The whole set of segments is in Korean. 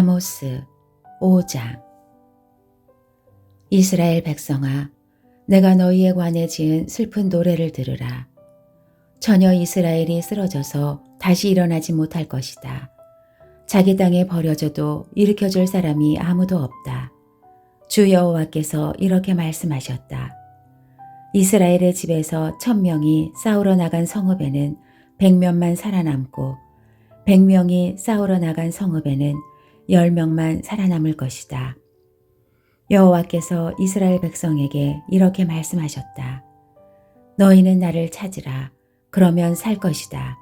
아모스 5장 이스라엘 백성아 내가 너희에 관해 지은 슬픈 노래를 들으라. 전혀 이스라엘이 쓰러져서 다시 일어나지 못할 것이다. 자기 땅에 버려져도 일으켜 줄 사람이 아무도 없다. 주 여호와께서 이렇게 말씀하셨다. 이스라엘의 집에서 천명이 싸우러 나간 성읍에는 백몇만 살아남고 백명이 싸우러 나간 성읍에는 열 명만 살아남을 것이다. 여호와께서 이스라엘 백성에게 이렇게 말씀하셨다. 너희는 나를 찾으라. 그러면 살 것이다.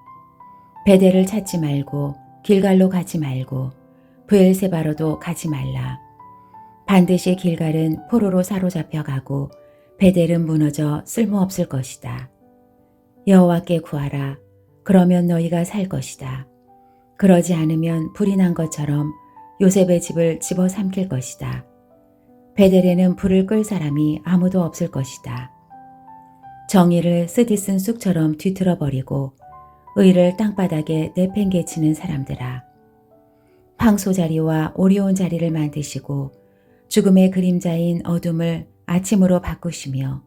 베델을 찾지 말고 길갈로 가지 말고 브엘세바로도 가지 말라. 반드시 길갈은 포로로 사로잡혀 가고 베델은 무너져 쓸모없을 것이다. 여호와께 구하라. 그러면 너희가 살 것이다. 그러지 않으면 불이 난 것처럼 요셉의 집을 집어 삼킬 것이다. 베델에는 불을 끌 사람이 아무도 없을 것이다. 정의를 쓰디쓴 쑥처럼 뒤틀어 버리고 의를 땅바닥에 내팽개치는 사람들아. 황소 자리와 오리온 자리를 만드시고 죽음의 그림자인 어둠을 아침으로 바꾸시며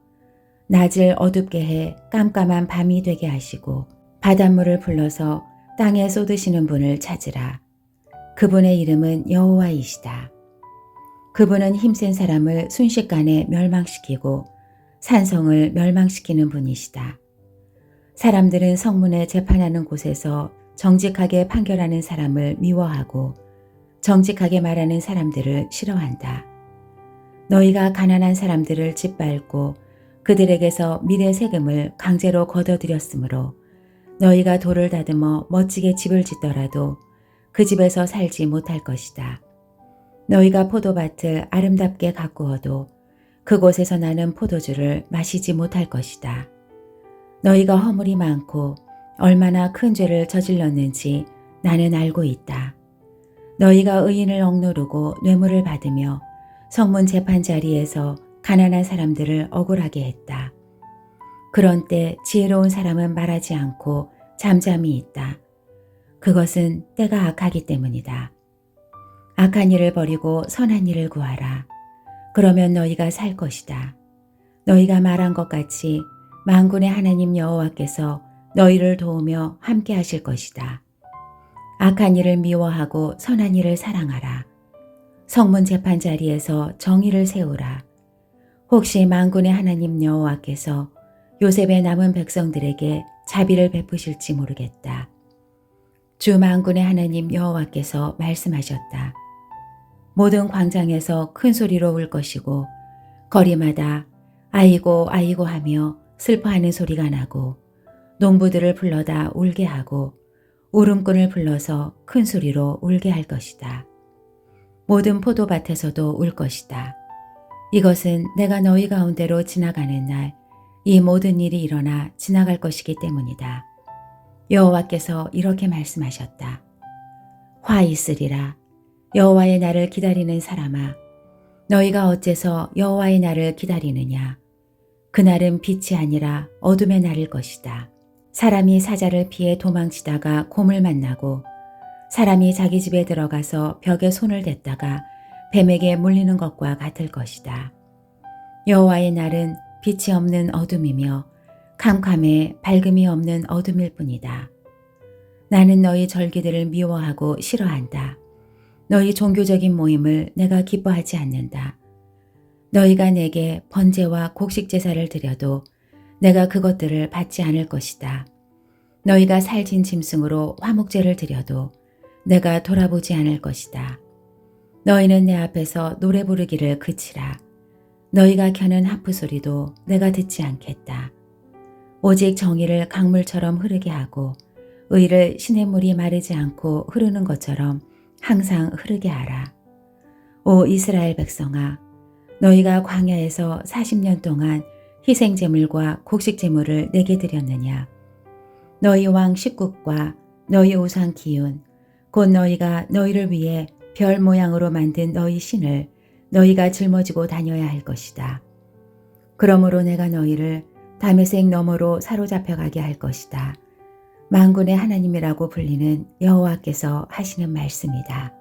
낮을 어둡게 해 깜깜한 밤이 되게 하시고 바닷물을 불러서 땅에 쏟으시는 분을 찾으라. 그분의 이름은 여호와이시다. 그분은 힘센 사람을 순식간에 멸망시키고 산성을 멸망시키는 분이시다. 사람들은 성문에 재판하는 곳에서 정직하게 판결하는 사람을 미워하고 정직하게 말하는 사람들을 싫어한다. 너희가 가난한 사람들을 짓밟고 그들에게서 미래 세금을 강제로 걷어들였으므로 너희가 돌을 다듬어 멋지게 집을 짓더라도 그 집에서 살지 못할 것이다. 너희가 포도밭을 아름답게 가꾸어도 그곳에서 나는 포도주를 마시지 못할 것이다. 너희가 허물이 많고 얼마나 큰 죄를 저질렀는지 나는 알고 있다. 너희가 의인을 억누르고 뇌물을 받으며 성문 재판 자리에서 가난한 사람들을 억울하게 했다. 그런 때 지혜로운 사람은 말하지 않고 잠잠히 있다. 그것은 때가 악하기 때문이다. 악한 일을 버리고 선한 일을 구하라. 그러면 너희가 살 것이다. 너희가 말한 것 같이 만군의 하나님 여호와께서 너희를 도우며 함께 하실 것이다. 악한 일을 미워하고 선한 일을 사랑하라. 성문 재판 자리에서 정의를 세우라. 혹시 만군의 하나님 여호와께서 요셉의 남은 백성들에게 자비를 베푸실지 모르겠다. 주 만군의 하나님 여호와께서 말씀하셨다. 모든 광장에서 큰 소리로 울 것이고 거리마다 아이고 아이고 하며 슬퍼하는 소리가 나고 농부들을 불러다 울게 하고 울음꾼을 불러서 큰 소리로 울게 할 것이다. 모든 포도밭에서도 울 것이다. 이것은 내가 너희 가운데로 지나가는 날 이 모든 일이 일어나 지나갈 것이기 때문이다. 여호와께서 이렇게 말씀하셨다. 화 있으리라. 여호와의 날을 기다리는 사람아. 너희가 어째서 여호와의 날을 기다리느냐. 그날은 빛이 아니라 어둠의 날일 것이다. 사람이 사자를 피해 도망치다가 곰을 만나고 사람이 자기 집에 들어가서 벽에 손을 댔다가 뱀에게 물리는 것과 같을 것이다. 여호와의 날은 빛이 없는 어둠이며 캄캄해 밝음이 없는 어둠일 뿐이다. 나는 너희 절기들을 미워하고 싫어한다. 너희 종교적인 모임을 내가 기뻐하지 않는다. 너희가 내게 번제와 곡식 제사를 드려도 내가 그것들을 받지 않을 것이다. 너희가 살진 짐승으로 화목제를 드려도 내가 돌아보지 않을 것이다. 너희는 내 앞에서 노래 부르기를 그치라. 너희가 켜는 하프 소리도 내가 듣지 않겠다. 오직 정의를 강물처럼 흐르게 하고 의를 신의 물이 마르지 않고 흐르는 것처럼 항상 흐르게 하라. 오 이스라엘 백성아, 너희가 광야에서 40년 동안 희생 제물과 곡식 제물을 내게 드렸느냐? 너희 왕 십국과 너희 우상 기운, 곧 너희가 너희를 위해 별 모양으로 만든 너희 신을 너희가 짊어지고 다녀야 할 것이다. 그러므로 내가 너희를 담에색 너머로 사로잡혀 가게 할 것이다. 만군의 하나님이라고 불리는 여호와께서 하시는 말씀이다.